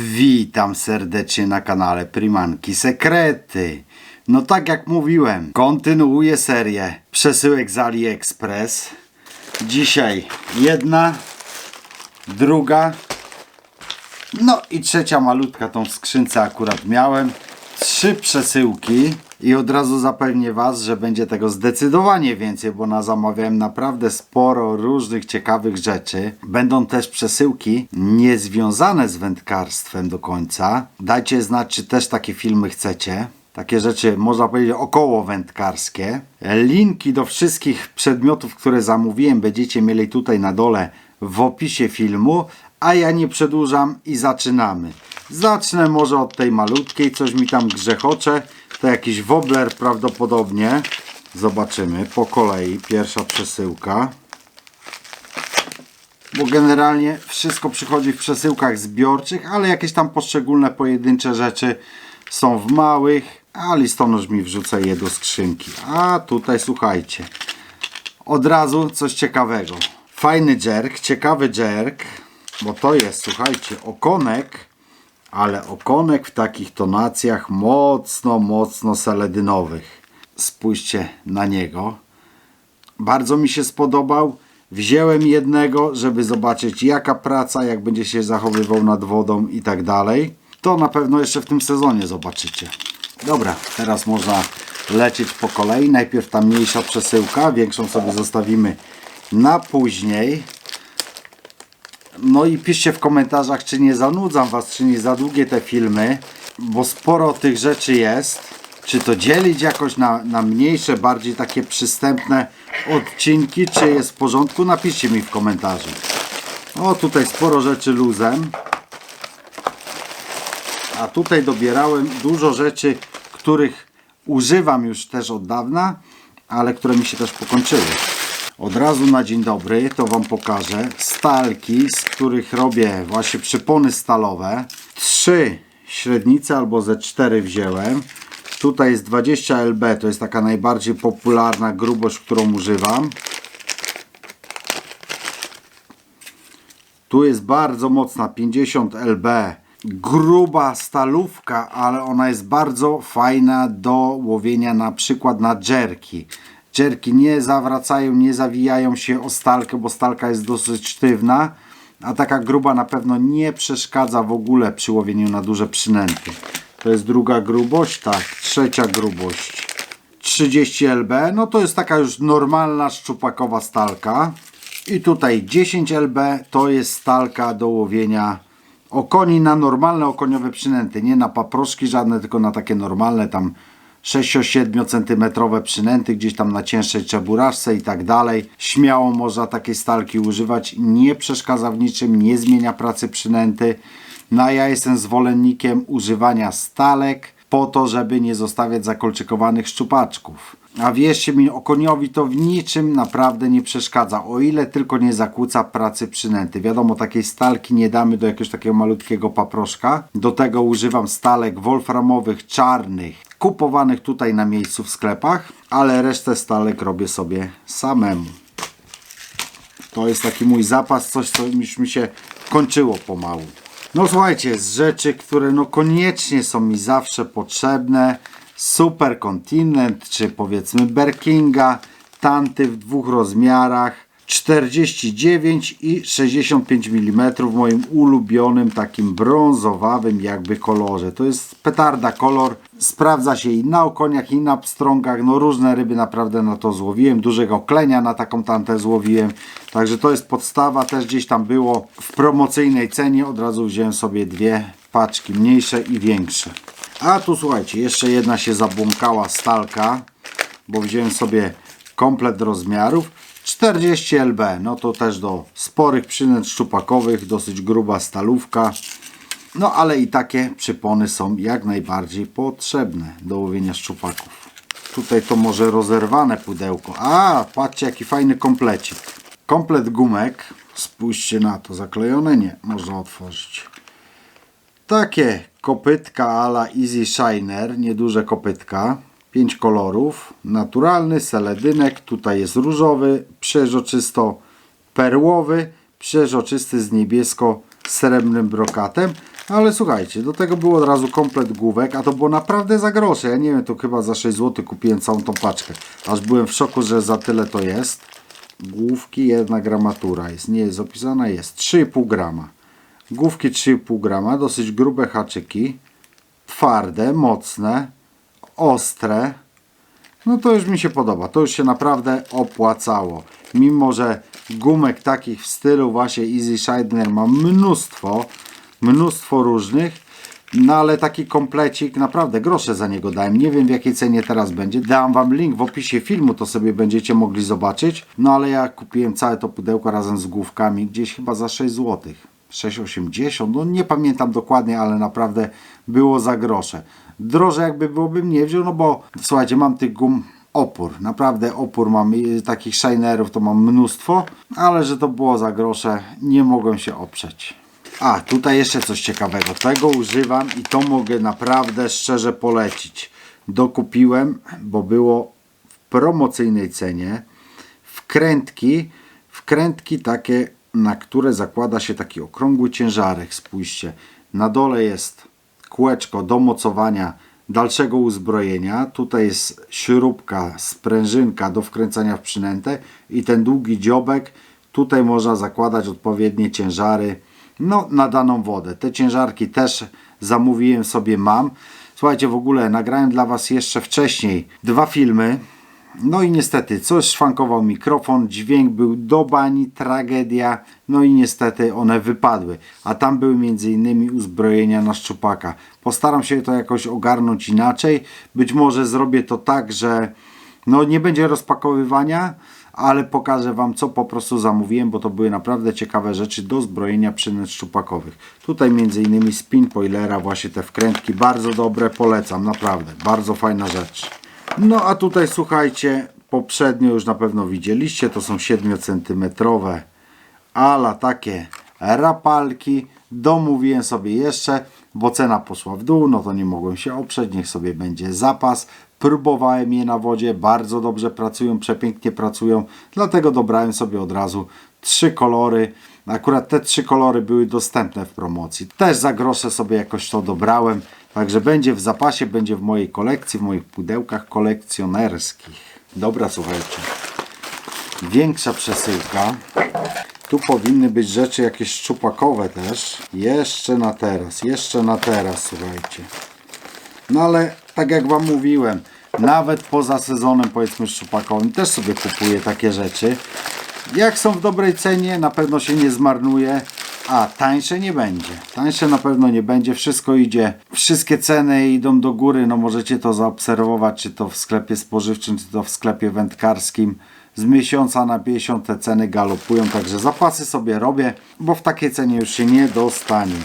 Witam serdecznie na kanale Primanki Sekrety. No tak jak mówiłem, kontynuuję serię przesyłek z AliExpress. Dzisiaj jedna, druga, no i trzecia malutka tą skrzynce akurat miałem. Trzy przesyłki i od razu zapewnię Was, że będzie tego zdecydowanie więcej, bo na zamawiałem naprawdę sporo różnych ciekawych rzeczy. Będą też przesyłki niezwiązane z wędkarstwem do końca. Dajcie znać, czy też takie filmy chcecie. Takie rzeczy, można powiedzieć, około wędkarskie. Linki do wszystkich przedmiotów, które zamówiłem, będziecie mieli tutaj na dole w opisie filmu. A ja nie przedłużam i zaczynamy. Zacznę może od tej malutkiej, coś mi tam grzechocze. To jakiś wobbler prawdopodobnie. Zobaczymy po kolei. Pierwsza przesyłka. Bo generalnie wszystko przychodzi w przesyłkach zbiorczych, ale jakieś tam poszczególne pojedyncze rzeczy są w małych. A listonosz mi wrzuca je do skrzynki. A tutaj słuchajcie. Od razu coś ciekawego. Fajny jerk, ciekawy jerk, bo to jest, słuchajcie, okonek, ale okonek w takich tonacjach mocno, mocno seledynowych. Spójrzcie na niego. Bardzo mi się spodobał. Wziąłem jednego, żeby zobaczyć jaka praca, jak będzie się zachowywał nad wodą i tak dalej. To na pewno jeszcze w tym sezonie zobaczycie. Dobra, teraz można lecieć po kolei. Najpierw ta mniejsza przesyłka, większą sobie zostawimy na później. No i piszcie w komentarzach, czy nie zanudzam Was, czy nie za długie te filmy, bo sporo tych rzeczy jest. Czy to dzielić jakoś na, na mniejsze, bardziej takie przystępne odcinki, czy jest w porządku? Napiszcie mi w komentarzu. O, tutaj sporo rzeczy luzem. A tutaj dobierałem dużo rzeczy, których używam już też od dawna, ale które mi się też pokończyły. Od razu na dzień dobry to Wam pokażę stalki, z których robię właśnie przypony stalowe. Trzy średnice albo ze cztery wziąłem. Tutaj jest 20 lb, to jest taka najbardziej popularna grubość, którą używam. Tu jest bardzo mocna, 50 lb. Gruba stalówka, ale ona jest bardzo fajna do łowienia na przykład na dżerki. Dżerki nie zawracają, nie zawijają się o stalkę, bo stalka jest dosyć sztywna. A taka gruba na pewno nie przeszkadza w ogóle przy łowieniu na duże przynęty. To jest druga grubość, tak, trzecia grubość. 30 lb, no to jest taka już normalna szczupakowa stalka. I tutaj 10 lb to jest stalka do łowienia okoni na normalne okoniowe przynęty, nie na paproszki żadne, tylko na takie normalne tam 6-7 cm przynęty, gdzieś tam na cięższej czeburażce i tak dalej. Śmiało można takiej stalki używać, nie przeszkadza w niczym, nie zmienia pracy przynęty. No a ja jestem zwolennikiem używania stalek po to, żeby nie zostawiać zakolczykowanych szczupaczków. A wierzcie mi, okoniowi to w niczym naprawdę nie przeszkadza, o ile tylko nie zakłóca pracy przynęty. Wiadomo, takiej stalki nie damy do jakiegoś takiego malutkiego paproszka. Do tego używam stalek wolframowych, czarnych, kupowanych tutaj na miejscu w sklepach, ale resztę stalek robię sobie samemu. To jest taki mój zapas, coś co już mi się kończyło pomału. No słuchajcie, z rzeczy, które no koniecznie są mi zawsze potrzebne, Super Continent, czy powiedzmy Berkinga, tanty w dwóch rozmiarach, 49 i 65 mm w moim ulubionym takim brązowawym jakby kolorze. To jest petarda kolor, sprawdza się i na okoniach i na pstrągach, no różne ryby naprawdę na to złowiłem, dużego klenia na taką tantę złowiłem, także to jest podstawa, też gdzieś tam było w promocyjnej cenie, od razu wziąłem sobie dwie paczki, mniejsze i większe. A tu słuchajcie, jeszcze jedna się zabłąkała stalka, bo wziąłem sobie komplet rozmiarów. 40 lb, no to też do sporych przynęt szczupakowych, dosyć gruba stalówka. No ale i takie przypony są jak najbardziej potrzebne do łowienia szczupaków. Tutaj to może rozerwane pudełko. A, patrzcie jaki fajny komplecik. Komplet gumek. Spójrzcie na to, zaklejone? Nie, można otworzyć. Takie kopytka ala Easy Shiner, nieduże kopytka. 5 kolorów. Naturalny, seledynek, tutaj jest różowy, przeźroczysto perłowy, przeźroczysty z niebiesko-srebrnym brokatem. Ale słuchajcie, do tego było od razu komplet główek, a to było naprawdę za grosze. Ja nie wiem, to chyba za 6 zł kupiłem całą tą paczkę. Aż byłem w szoku, że za tyle to jest. Główki, jedna gramatura jest. Nie jest opisana, jest 3,5 grama. Główki 3,5 grama, dosyć grube haczyki. Twarde, mocne, ostre. No to już mi się podoba. To już się naprawdę opłacało. Mimo, że gumek takich w stylu właśnie Easy Shider ma mnóstwo, mnóstwo różnych, no ale taki komplecik, naprawdę grosze za niego dałem. Nie wiem w jakiej cenie teraz będzie. Dam wam link w opisie filmu, to sobie będziecie mogli zobaczyć. No ale ja kupiłem całe to pudełko razem z główkami gdzieś chyba za 6 zł. 6,80, no nie pamiętam dokładnie, ale naprawdę było za grosze. Droże jakby byłoby nie wziął, no bo słuchajcie, mam tych gum opór, naprawdę opór mam, takich shinerów to mam mnóstwo, ale że to było za grosze, nie mogłem się oprzeć. A, tutaj jeszcze coś ciekawego, tego używam i to mogę naprawdę szczerze polecić. Dokupiłem, bo było w promocyjnej cenie, wkrętki, wkrętki takie, na które zakłada się taki okrągły ciężarek. Spójrzcie, na dole jest kółeczko do mocowania dalszego uzbrojenia. Tutaj jest śrubka, sprężynka do wkręcania w przynętę i ten długi dziobek. Tutaj można zakładać odpowiednie ciężary no, na daną wodę. Te ciężarki też zamówiłem sobie, mam. Słuchajcie, w ogóle nagrałem dla Was jeszcze wcześniej dwa filmy. No i niestety, coś szwankował mikrofon, dźwięk był do bani, tragedia, no i niestety one wypadły. A tam były innymi uzbrojenia na szczupaka. Postaram się to jakoś ogarnąć inaczej. Być może zrobię to tak, że no nie będzie rozpakowywania, ale pokażę Wam co po prostu zamówiłem, bo to były naprawdę ciekawe rzeczy do zbrojenia przynęt szczupakowych. Tutaj innymi spin poilera, właśnie te wkrętki, bardzo dobre, polecam, naprawdę, bardzo fajna rzecz. No a tutaj słuchajcie, poprzednio już na pewno widzieliście, to są 7 cm ala takie rapalki. Domówiłem sobie jeszcze, bo cena poszła w dół, no to nie mogłem się oprzeć, niech sobie będzie zapas. Próbowałem je na wodzie, bardzo dobrze pracują, przepięknie pracują, dlatego dobrałem sobie od razu trzy kolory. Akurat te trzy kolory były dostępne w promocji. Też za grosze sobie jakoś to dobrałem. Także będzie w zapasie, będzie w mojej kolekcji, w moich pudełkach kolekcjonerskich. Dobra, słuchajcie. Większa przesyłka. Tu powinny być rzeczy jakieś szczupakowe też. Jeszcze na teraz, jeszcze na teraz, słuchajcie. No ale tak jak Wam mówiłem, nawet poza sezonem powiedzmy szczupakowym też sobie kupuję takie rzeczy. Jak są w dobrej cenie, na pewno się nie zmarnuje, a tańsze nie będzie. Tańsze na pewno nie będzie, wszystko idzie, wszystkie ceny idą do góry, no możecie to zaobserwować, czy to w sklepie spożywczym, czy to w sklepie wędkarskim. Z miesiąca na miesiąc te ceny galopują, także zapasy sobie robię, bo w takiej cenie już się nie dostanie.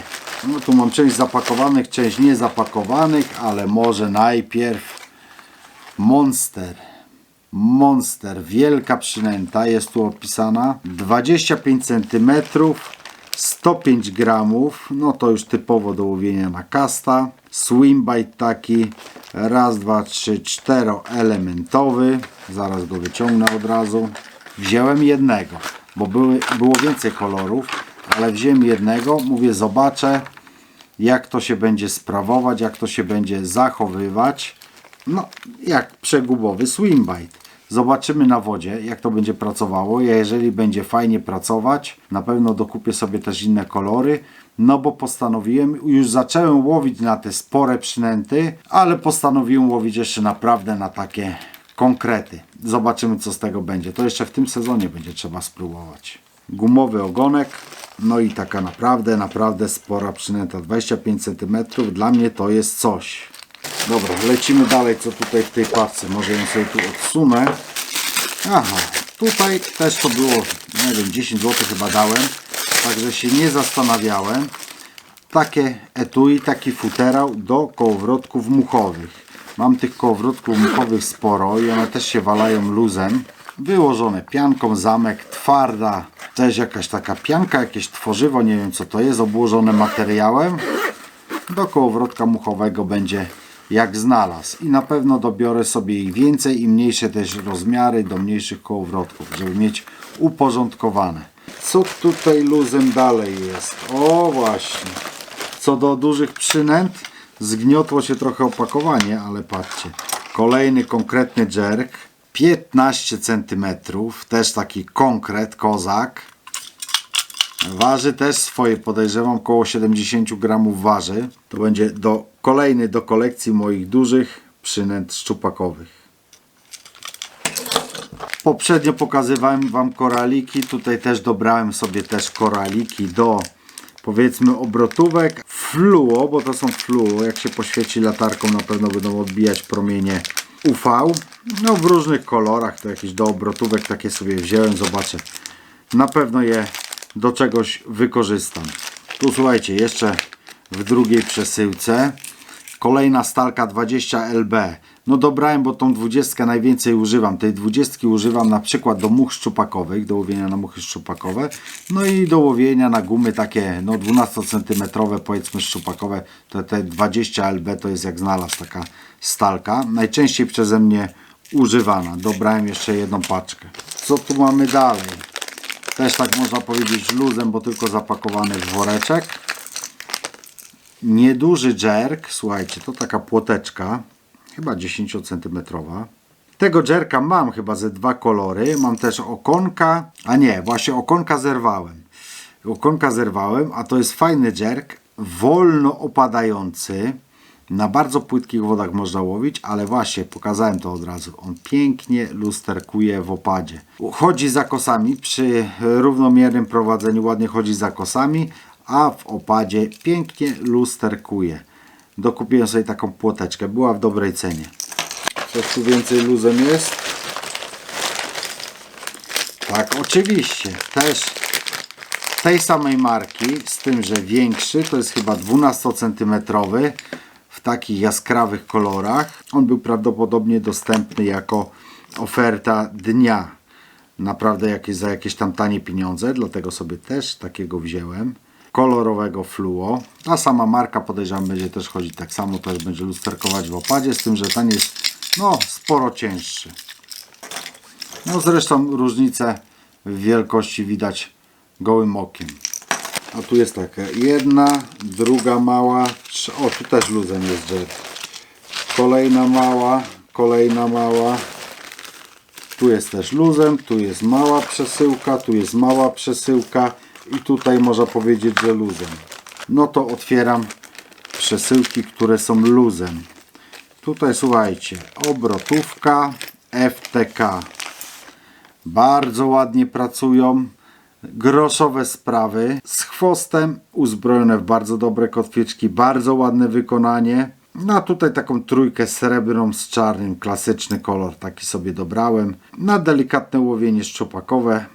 No tu mam część zapakowanych, część niezapakowanych, ale może najpierw Monster. Monster, wielka przynęta, jest tu opisana. 25 cm, 105 gramów, no to już typowo do łowienia na kasta. Swimbite taki, raz, dwa, trzy, czteroelementowy. Zaraz go wyciągnę od razu. Wziąłem jednego, bo były, było więcej kolorów, ale wziąłem jednego. Mówię, zobaczę jak to się będzie sprawować, jak to się będzie zachowywać. No, jak przegubowy swimbite. Zobaczymy na wodzie, jak to będzie pracowało. Ja jeżeli będzie fajnie pracować, na pewno dokupię sobie też inne kolory. No bo postanowiłem, już zacząłem łowić na te spore przynęty, ale postanowiłem łowić jeszcze naprawdę na takie konkrety. Zobaczymy co z tego będzie. To jeszcze w tym sezonie będzie trzeba spróbować. Gumowy ogonek, no i taka naprawdę, naprawdę spora przynęta. 25 cm, dla mnie to jest coś. Dobra, lecimy dalej, co tutaj w tej paczce. Może ją sobie tu odsunę. Aha, tutaj też to było, nie wiem, 10 zł chyba dałem. Także się nie zastanawiałem. Takie etui, taki futerał do kołowrotków muchowych. Mam tych kołowrotków muchowych sporo i one też się walają luzem. Wyłożone pianką, zamek, twarda, też jakaś taka pianka, jakieś tworzywo, nie wiem co to jest, obłożone materiałem. Do kołowrotka muchowego będzie jak znalazł. I na pewno dobiorę sobie ich więcej i mniejsze też rozmiary do mniejszych kołowrotków, żeby mieć uporządkowane. Co tutaj luzem dalej jest? O właśnie. Co do dużych przynęt, zgniotło się trochę opakowanie, ale patrzcie. Kolejny konkretny jerk, 15 cm, też taki konkret, kozak. Waży też swoje, podejrzewam, około 70 gramów waży. To będzie do, kolejny do kolekcji moich dużych przynęt szczupakowych. Poprzednio pokazywałem Wam koraliki, tutaj też dobrałem sobie też koraliki do powiedzmy obrotówek fluo, bo to są fluo, jak się poświeci latarką na pewno będą odbijać promienie UV. No w różnych kolorach, to jakieś do obrotówek takie sobie wziąłem, zobaczę. Na pewno je do czegoś wykorzystam. Tu słuchajcie, jeszcze w drugiej przesyłce Kolejna stalka 20 LB. No dobrałem, bo tą 20 najwięcej używam. Tej 20 używam na przykład do much szczupakowych, do łowienia na muchy szczupakowe. No i do łowienia na gumy takie no 12 cm powiedzmy szczupakowe. To te 20 LB to jest jak znalazł taka stalka. Najczęściej przeze mnie używana. Dobrałem jeszcze jedną paczkę. Co tu mamy dalej? Też tak można powiedzieć luzem, bo tylko zapakowany w woreczek nieduży jerk, słuchajcie, to taka płoteczka, chyba 10 cm. Tego jerka mam chyba ze dwa kolory. Mam też okonka, a nie, właśnie okonka zerwałem. Okonka zerwałem, a to jest fajny jerk, wolno opadający. Na bardzo płytkich wodach można łowić, ale właśnie pokazałem to od razu. On pięknie lusterkuje w opadzie. Chodzi za kosami, przy równomiernym prowadzeniu ładnie chodzi za kosami, a w opadzie pięknie lusterkuje. Dokupiłem sobie taką płoteczkę, była w dobrej cenie. Coś tu więcej luzem jest? Tak, oczywiście, też tej samej marki, z tym, że większy, to jest chyba 12 cm takich jaskrawych kolorach. On był prawdopodobnie dostępny jako oferta dnia. Naprawdę jakieś, za jakieś tam tanie pieniądze, dlatego sobie też takiego wziąłem kolorowego fluo. Ta sama marka podejrzewam będzie też chodzić tak samo, też będzie lusterkować w opadzie, z tym, że ten jest no sporo cięższy. No zresztą różnicę w wielkości widać gołym okiem. A tu jest taka jedna, druga mała, o tu też luzem jest. Kolejna mała, kolejna mała. Tu jest też luzem, tu jest mała przesyłka, tu jest mała przesyłka i tutaj można powiedzieć, że luzem. No to otwieram przesyłki, które są luzem. Tutaj słuchajcie, obrotówka FTK. Bardzo ładnie pracują. Groszowe sprawy z chwostem, uzbrojone w bardzo dobre kotwiczki, bardzo ładne wykonanie. No a tutaj taką trójkę srebrną z czarnym, klasyczny kolor, taki sobie dobrałem. Na delikatne łowienie szczupakowe,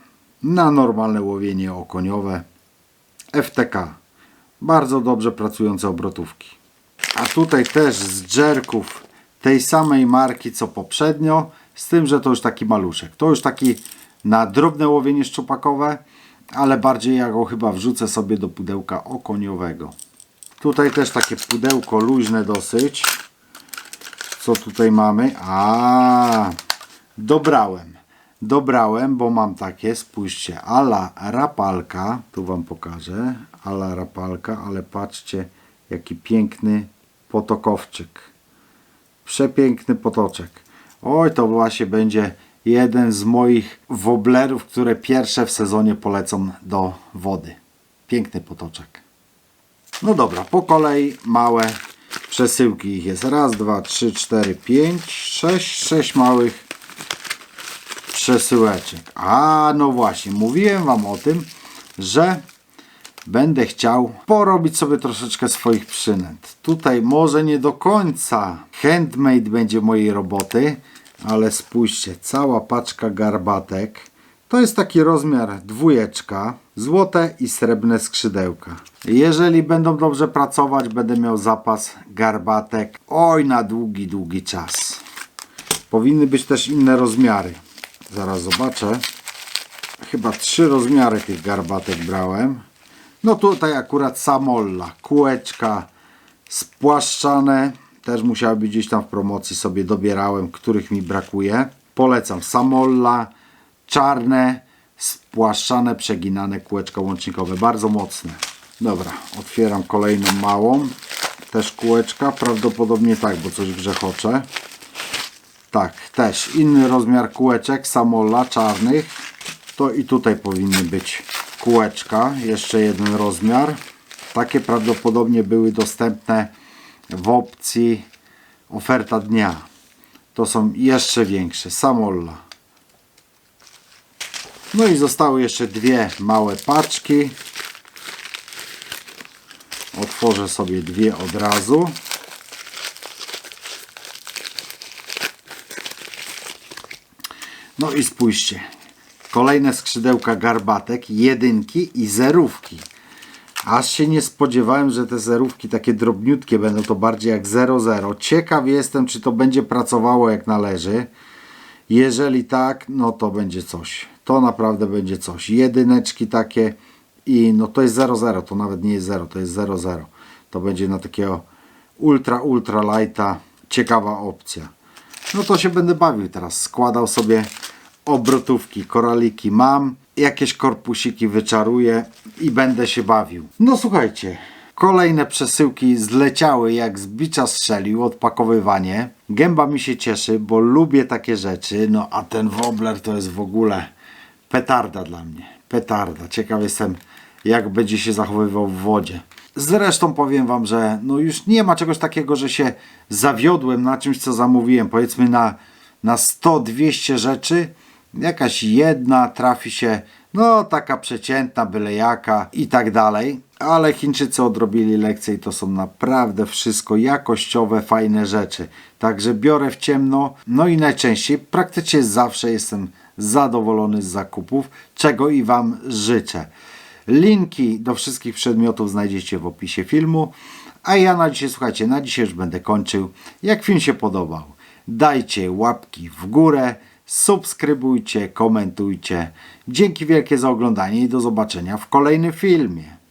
na normalne łowienie okoniowe. FTK. Bardzo dobrze pracujące obrotówki. A tutaj też z dżerków tej samej marki co poprzednio, z tym, że to już taki maluszek. To już taki na drobne łowienie szczupakowe, ale bardziej ja go chyba wrzucę sobie do pudełka okoniowego. Tutaj też takie pudełko luźne dosyć. Co tutaj mamy? A, dobrałem. Dobrałem, bo mam takie, spójrzcie, ala rapalka, tu Wam pokażę, ala rapalka, ale patrzcie, jaki piękny potokowczyk. Przepiękny potoczek. Oj, to właśnie będzie jeden z moich woblerów, które pierwsze w sezonie polecą do wody. Piękny potoczek. No dobra, po kolei małe przesyłki. Ich jest raz, dwa, trzy, cztery, pięć, sześć, sześć małych przesyłeczek. A no właśnie, mówiłem Wam o tym, że będę chciał porobić sobie troszeczkę swoich przynęt. Tutaj może nie do końca handmade będzie mojej roboty, ale spójrzcie, cała paczka garbatek. To jest taki rozmiar dwójeczka, złote i srebrne skrzydełka. Jeżeli będą dobrze pracować, będę miał zapas garbatek oj na długi, długi czas. Powinny być też inne rozmiary. Zaraz zobaczę. Chyba trzy rozmiary tych garbatek brałem. No tutaj akurat samolla, kółeczka spłaszczane. Też musiały być gdzieś tam w promocji sobie dobierałem, których mi brakuje. Polecam samolla, czarne, spłaszczane, przeginane kółeczka łącznikowe. Bardzo mocne. Dobra, otwieram kolejną małą. Też kółeczka, prawdopodobnie tak, bo coś grzechocze. Tak, też inny rozmiar kółeczek Samolla czarnych. To i tutaj powinny być kółeczka, jeszcze jeden rozmiar. Takie prawdopodobnie były dostępne w opcji oferta dnia. To są jeszcze większe, Samolla. No i zostały jeszcze dwie małe paczki. Otworzę sobie dwie od razu. No i spójrzcie. Kolejne skrzydełka garbatek, jedynki i zerówki. Aż się nie spodziewałem, że te zerówki takie drobniutkie będą to bardziej jak 00. Ciekaw jestem, czy to będzie pracowało jak należy. Jeżeli tak, no to będzie coś. To naprawdę będzie coś. Jedyneczki takie i no to jest 00, to nawet nie jest 0, to jest 00. To będzie na takiego ultra, ultra lighta ciekawa opcja. No to się będę bawił teraz. Składał sobie obrotówki, koraliki mam, jakieś korpusiki wyczaruję i będę się bawił. No słuchajcie, kolejne przesyłki zleciały jak z bicza strzelił, odpakowywanie. Gęba mi się cieszy, bo lubię takie rzeczy, no a ten wobbler to jest w ogóle petarda dla mnie. Petarda. Ciekaw jestem jak będzie się zachowywał w wodzie. Zresztą powiem Wam, że no już nie ma czegoś takiego, że się zawiodłem na czymś, co zamówiłem. Powiedzmy na, na 100-200 rzeczy, jakaś jedna trafi się, no taka przeciętna, byle jaka i tak dalej. Ale Chińczycy odrobili lekcję i to są naprawdę wszystko jakościowe, fajne rzeczy. Także biorę w ciemno, no i najczęściej, praktycznie zawsze jestem zadowolony z zakupów, czego i Wam życzę. Linki do wszystkich przedmiotów znajdziecie w opisie filmu. A ja na dzisiaj, słuchajcie, na dzisiaj już będę kończył. Jak film się podobał, dajcie łapki w górę, subskrybujcie, komentujcie. Dzięki wielkie za oglądanie i do zobaczenia w kolejnym filmie.